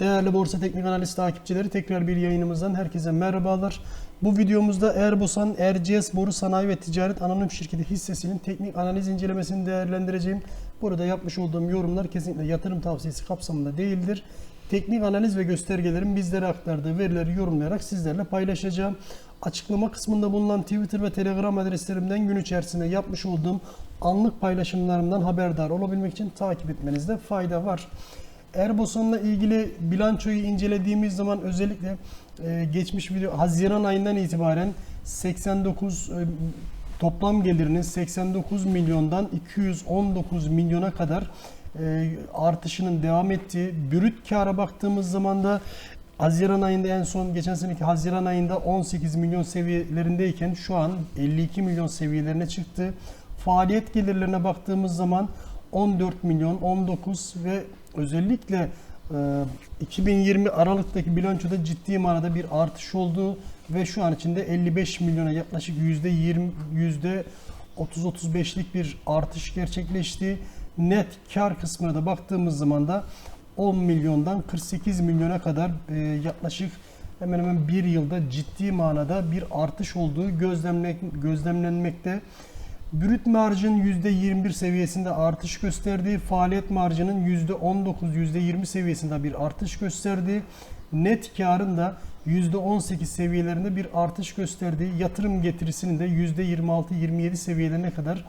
Değerli Borsa Teknik Analiz takipçileri tekrar bir yayınımızdan herkese merhabalar. Bu videomuzda Erbosan Erciyes Boru Sanayi ve Ticaret Anonim Şirketi hissesinin teknik analiz incelemesini değerlendireceğim. Burada yapmış olduğum yorumlar kesinlikle yatırım tavsiyesi kapsamında değildir. Teknik analiz ve göstergelerin bizlere aktardığı verileri yorumlayarak sizlerle paylaşacağım. Açıklama kısmında bulunan Twitter ve Telegram adreslerimden gün içerisinde yapmış olduğum anlık paylaşımlarımdan haberdar olabilmek için takip etmenizde fayda var. Erbosan'la ilgili bilançoyu incelediğimiz zaman özellikle e, geçmiş video Haziran ayından itibaren 89 e, toplam gelirinin 89 milyondan 219 milyona kadar e, artışının devam ettiği, brüt kâra baktığımız zaman da Haziran ayında en son geçen seneki Haziran ayında 18 milyon seviyelerindeyken şu an 52 milyon seviyelerine çıktı. Faaliyet gelirlerine baktığımız zaman 14 milyon, 19 ve özellikle e, 2020 Aralık'taki bilançoda ciddi manada bir artış oldu ve şu an içinde 55 milyona yaklaşık %20 yüzde 30-35'lik bir artış gerçekleşti. Net kar kısmına da baktığımız zaman da 10 milyondan 48 milyona kadar e, yaklaşık hemen hemen bir yılda ciddi manada bir artış olduğu gözlemle, gözlemlenmekte. Brüt marjın %21 seviyesinde artış gösterdi. Faaliyet marjının %19, %20 seviyesinde bir artış gösterdi. Net karın da %18 seviyelerinde bir artış gösterdi. Yatırım getirisinin de %26-27 seviyelerine kadar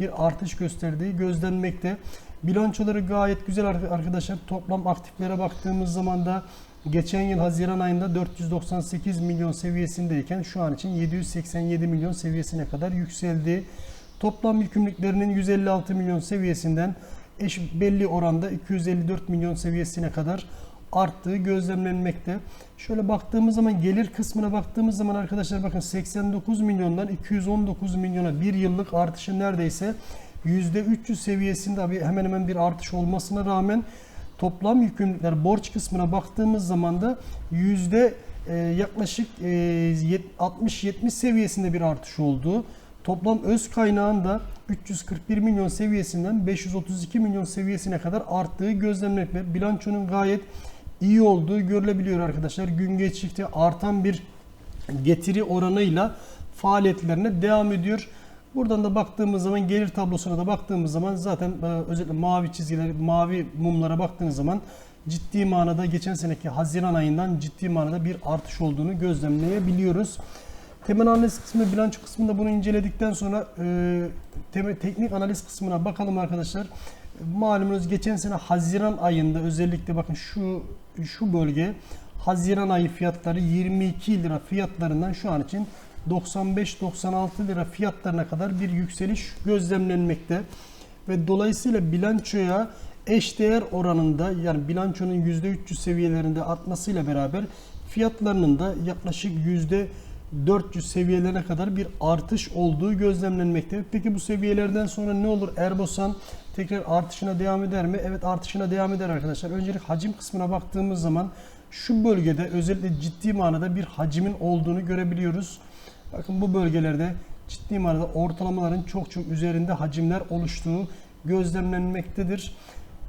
bir artış gösterdiği gözlenmekte. Bilançoları gayet güzel arkadaşlar. Toplam aktiflere baktığımız zaman da geçen yıl Haziran ayında 498 milyon seviyesindeyken şu an için 787 milyon seviyesine kadar yükseldi. Toplam yükümlülüklerinin 156 milyon seviyesinden eş belli oranda 254 milyon seviyesine kadar arttığı gözlemlenmekte. Şöyle baktığımız zaman gelir kısmına baktığımız zaman arkadaşlar bakın 89 milyondan 219 milyona bir yıllık artışı neredeyse %300 seviyesinde hemen hemen bir artış olmasına rağmen toplam yükümlülükler borç kısmına baktığımız zaman da yüzde e, yaklaşık e, 60-70 seviyesinde bir artış oldu. Toplam öz kaynağın da 341 milyon seviyesinden 532 milyon seviyesine kadar arttığı gözlemlenmekte. Bilançonun gayet iyi olduğu görülebiliyor arkadaşlar. Gün geçtikçe artan bir getiri oranıyla faaliyetlerine devam ediyor. Buradan da baktığımız zaman gelir tablosuna da baktığımız zaman zaten e, özellikle mavi çizgiler, mavi mumlara baktığınız zaman ciddi manada geçen seneki Haziran ayından ciddi manada bir artış olduğunu gözlemleyebiliyoruz. Temel analiz kısmı, bilanço kısmında bunu inceledikten sonra e, temel, teknik analiz kısmına bakalım arkadaşlar. Malumunuz geçen sene Haziran ayında özellikle bakın şu şu bölge Haziran ayı fiyatları 22 lira fiyatlarından şu an için 95-96 lira fiyatlarına kadar bir yükseliş gözlemlenmekte. Ve dolayısıyla bilançoya eşdeğer oranında yani bilançonun %300 seviyelerinde artmasıyla beraber fiyatlarının da yaklaşık %400 seviyelerine kadar bir artış olduğu gözlemlenmekte. Peki bu seviyelerden sonra ne olur? Erbosan tekrar artışına devam eder mi? Evet artışına devam eder arkadaşlar. Öncelik hacim kısmına baktığımız zaman şu bölgede özellikle ciddi manada bir hacimin olduğunu görebiliyoruz. Bakın bu bölgelerde ciddi manada ortalamaların çok çok üzerinde hacimler oluştuğu gözlemlenmektedir.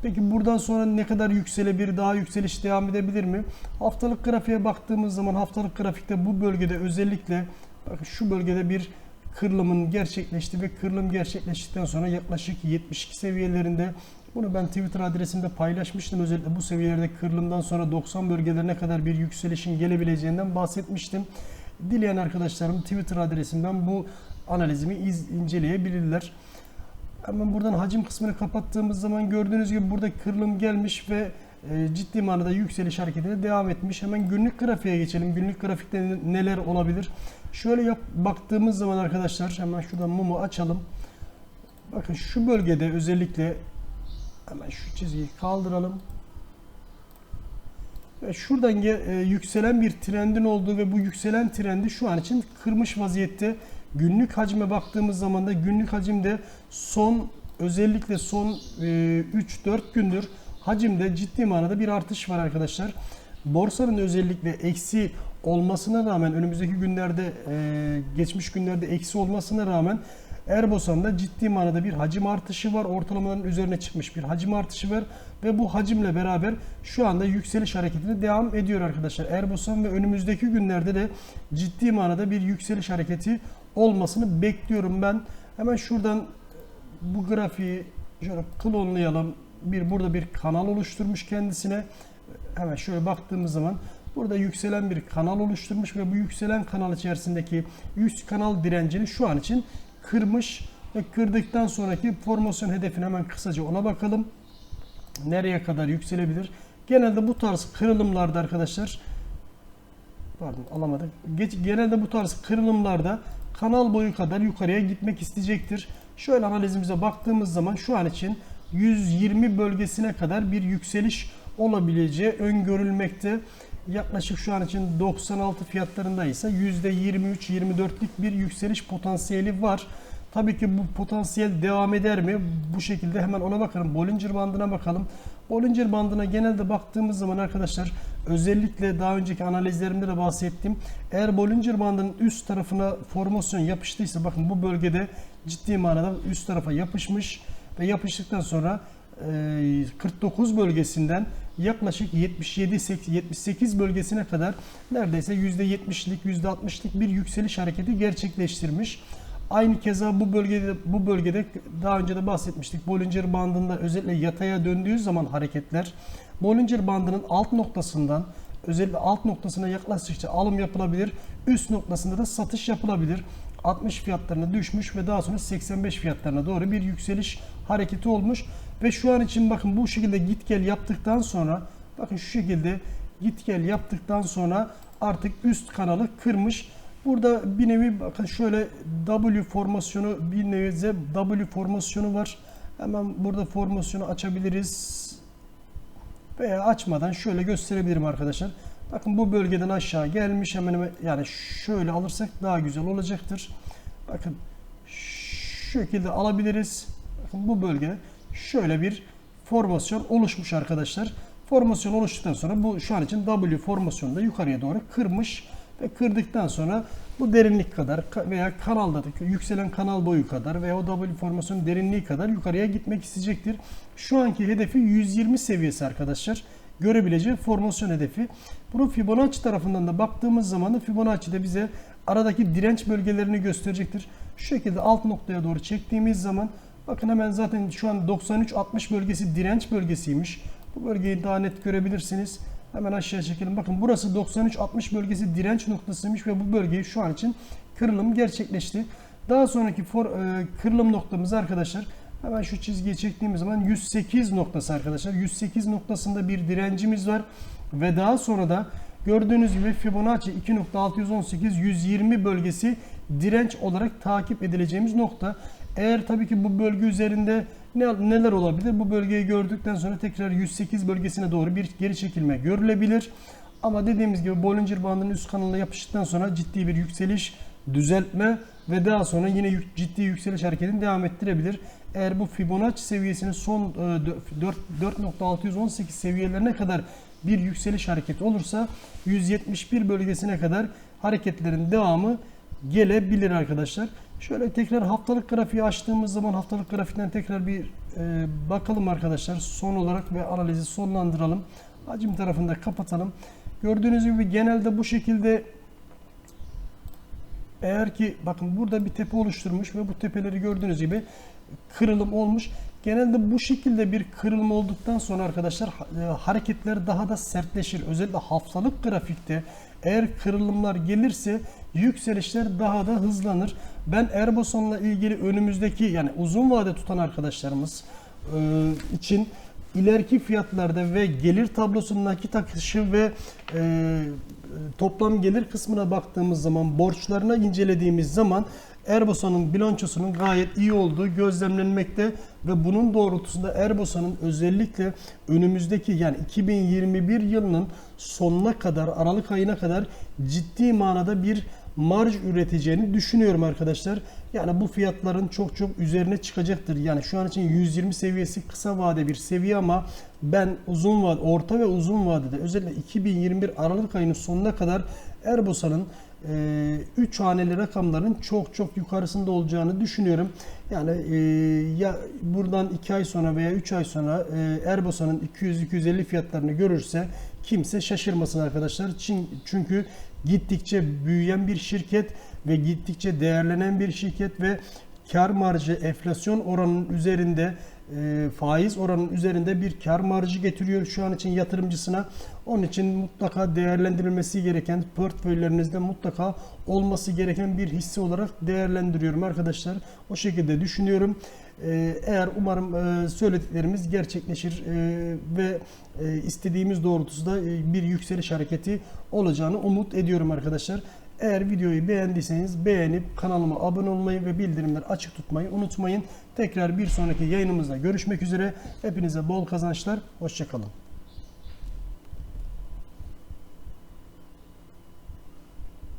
Peki buradan sonra ne kadar yükselebilir, daha yükseliş devam edebilir mi? Haftalık grafiğe baktığımız zaman haftalık grafikte bu bölgede özellikle bakın şu bölgede bir kırılımın gerçekleşti ve kırılım gerçekleştikten sonra yaklaşık 72 seviyelerinde bunu ben Twitter adresimde paylaşmıştım. Özellikle bu seviyelerde kırılımdan sonra 90 bölgelerine kadar bir yükselişin gelebileceğinden bahsetmiştim. Dileyen arkadaşlarım Twitter adresimden bu analizimi iz, inceleyebilirler. Hemen buradan hacim kısmını kapattığımız zaman gördüğünüz gibi burada kırılım gelmiş ve e, ciddi manada yükseliş hareketine devam etmiş. Hemen günlük grafiğe geçelim. Günlük grafikte neler olabilir? Şöyle yap, baktığımız zaman arkadaşlar hemen şuradan mumu açalım. Bakın şu bölgede özellikle hemen şu çizgiyi kaldıralım. Ve şuradan e, yükselen bir trendin olduğu ve bu yükselen trendi şu an için kırmış vaziyette. Günlük hacme baktığımız zaman da günlük hacimde son özellikle son e, 3-4 gündür hacimde ciddi manada bir artış var arkadaşlar. Borsanın özellikle eksi olmasına rağmen önümüzdeki günlerde e, geçmiş günlerde eksi olmasına rağmen Erbosan'da ciddi manada bir hacim artışı var. Ortalamaların üzerine çıkmış bir hacim artışı var. ve bu hacimle beraber şu anda yükseliş hareketine devam ediyor arkadaşlar. Erbosan ve önümüzdeki günlerde de ciddi manada bir yükseliş hareketi olmasını bekliyorum ben. Hemen şuradan bu grafiği şöyle klonlayalım. Bir burada bir kanal oluşturmuş kendisine. Hemen şöyle baktığımız zaman burada yükselen bir kanal oluşturmuş ve bu yükselen kanal içerisindeki üst kanal direncini şu an için kırmış ve kırdıktan sonraki formasyon hedefine hemen kısaca ona bakalım. Nereye kadar yükselebilir? Genelde bu tarz kırılımlarda arkadaşlar pardon alamadık. Genelde bu tarz kırılımlarda kanal boyu kadar yukarıya gitmek isteyecektir. Şöyle analizimize baktığımız zaman şu an için 120 bölgesine kadar bir yükseliş olabileceği öngörülmekte. Yaklaşık şu an için 96 fiyatlarında ise %23-24'lük bir yükseliş potansiyeli var. Tabii ki bu potansiyel devam eder mi? Bu şekilde hemen ona bakalım. Bollinger bandına bakalım. Bollinger bandına genelde baktığımız zaman arkadaşlar özellikle daha önceki analizlerimde de bahsettim. Eğer Bollinger bandının üst tarafına formasyon yapıştıysa bakın bu bölgede ciddi manada üst tarafa yapışmış ve yapıştıktan sonra e, 49 bölgesinden yaklaşık 77-78 bölgesine kadar neredeyse %70'lik %60'lık bir yükseliş hareketi gerçekleştirmiş. Aynı keza bu bölgede bu bölgede daha önce de bahsetmiştik. Bollinger bandında özellikle yataya döndüğü zaman hareketler Bollinger bandının alt noktasından özellikle alt noktasına yaklaştıkça alım yapılabilir. Üst noktasında da satış yapılabilir. 60 fiyatlarına düşmüş ve daha sonra 85 fiyatlarına doğru bir yükseliş hareketi olmuş. Ve şu an için bakın bu şekilde git gel yaptıktan sonra bakın şu şekilde git gel yaptıktan sonra artık üst kanalı kırmış. Burada bir nevi bakın şöyle W formasyonu bir nevi W formasyonu var. Hemen burada formasyonu açabiliriz. Veya açmadan şöyle gösterebilirim arkadaşlar. Bakın bu bölgeden aşağı gelmiş hemen hemen yani şöyle alırsak daha güzel olacaktır. Bakın şu şekilde alabiliriz. Bakın bu bölge şöyle bir formasyon oluşmuş arkadaşlar. Formasyon oluştuktan sonra bu şu an için W formasyonunda yukarıya doğru kırmış ve kırdıktan sonra bu derinlik kadar veya kanalda yükselen kanal boyu kadar veya o W formasyon derinliği kadar yukarıya gitmek isteyecektir. Şu anki hedefi 120 seviyesi arkadaşlar. Görebileceği formasyon hedefi. Bunu Fibonacci tarafından da baktığımız zaman da Fibonacci de bize aradaki direnç bölgelerini gösterecektir. Şu şekilde alt noktaya doğru çektiğimiz zaman bakın hemen zaten şu an 93-60 bölgesi direnç bölgesiymiş. Bu bölgeyi daha net görebilirsiniz. Hemen aşağı çekelim. Bakın burası 93-60 bölgesi direnç noktasıymış ve bu bölgeyi şu an için kırılım gerçekleşti. Daha sonraki for, e, kırılım noktamız arkadaşlar hemen şu çizgiyi çektiğimiz zaman 108 noktası arkadaşlar. 108 noktasında bir direncimiz var ve daha sonra da gördüğünüz gibi Fibonacci 2.618 120 bölgesi direnç olarak takip edileceğimiz nokta. Eğer tabii ki bu bölge üzerinde ne, neler olabilir? Bu bölgeyi gördükten sonra tekrar 108 bölgesine doğru bir geri çekilme görülebilir. Ama dediğimiz gibi Bollinger bandının üst kanalına yapıştıktan sonra ciddi bir yükseliş, düzeltme ve daha sonra yine ciddi yükseliş hareketini devam ettirebilir. Eğer bu Fibonacci seviyesinin son e, 4.618 seviyelerine kadar bir yükseliş hareketi olursa 171 bölgesine kadar hareketlerin devamı gelebilir arkadaşlar. Şöyle tekrar haftalık grafiği açtığımız zaman haftalık grafikten tekrar bir e, bakalım arkadaşlar. Son olarak ve analizi sonlandıralım. Hacim tarafını da kapatalım. Gördüğünüz gibi genelde bu şekilde eğer ki bakın burada bir tepe oluşturmuş ve bu tepeleri gördüğünüz gibi kırılım olmuş. Genelde bu şekilde bir kırılma olduktan sonra arkadaşlar e, hareketler daha da sertleşir. Özellikle haftalık grafikte eğer kırılımlar gelirse yükselişler daha da hızlanır. Ben Erboson'la ilgili önümüzdeki yani uzun vade tutan arkadaşlarımız e, için ileriki fiyatlarda ve gelir tablosunun nakit akışı ve e, toplam gelir kısmına baktığımız zaman borçlarına incelediğimiz zaman Erbosa'nın bilançosunun gayet iyi olduğu gözlemlenmekte ve bunun doğrultusunda Erbosa'nın özellikle önümüzdeki yani 2021 yılının sonuna kadar Aralık ayına kadar ciddi manada bir marj üreteceğini düşünüyorum arkadaşlar. Yani bu fiyatların çok çok üzerine çıkacaktır. Yani şu an için 120 seviyesi kısa vade bir seviye ama ben uzun vade, orta ve uzun vadede özellikle 2021 Aralık ayının sonuna kadar Erbosa'nın 3 haneli rakamların çok çok yukarısında olacağını düşünüyorum. Yani e, ya buradan 2 ay sonra veya 3 ay sonra e, Erbosa'nın 200-250 fiyatlarını görürse kimse şaşırmasın arkadaşlar. Çünkü gittikçe büyüyen bir şirket ve gittikçe değerlenen bir şirket ve kar marjı enflasyon oranının üzerinde e, faiz oranının üzerinde bir kar marjı getiriyor şu an için yatırımcısına. Onun için mutlaka değerlendirilmesi gereken portföylerinizde mutlaka olması gereken bir hisse olarak değerlendiriyorum arkadaşlar. O şekilde düşünüyorum. E, eğer umarım e, söylediklerimiz gerçekleşir e, ve e, istediğimiz doğrultusunda e, bir yükseliş hareketi olacağını umut ediyorum arkadaşlar. Eğer videoyu beğendiyseniz beğenip kanalıma abone olmayı ve bildirimleri açık tutmayı unutmayın. Tekrar bir sonraki yayınımızda görüşmek üzere. Hepinize bol kazançlar. Hoşçakalın.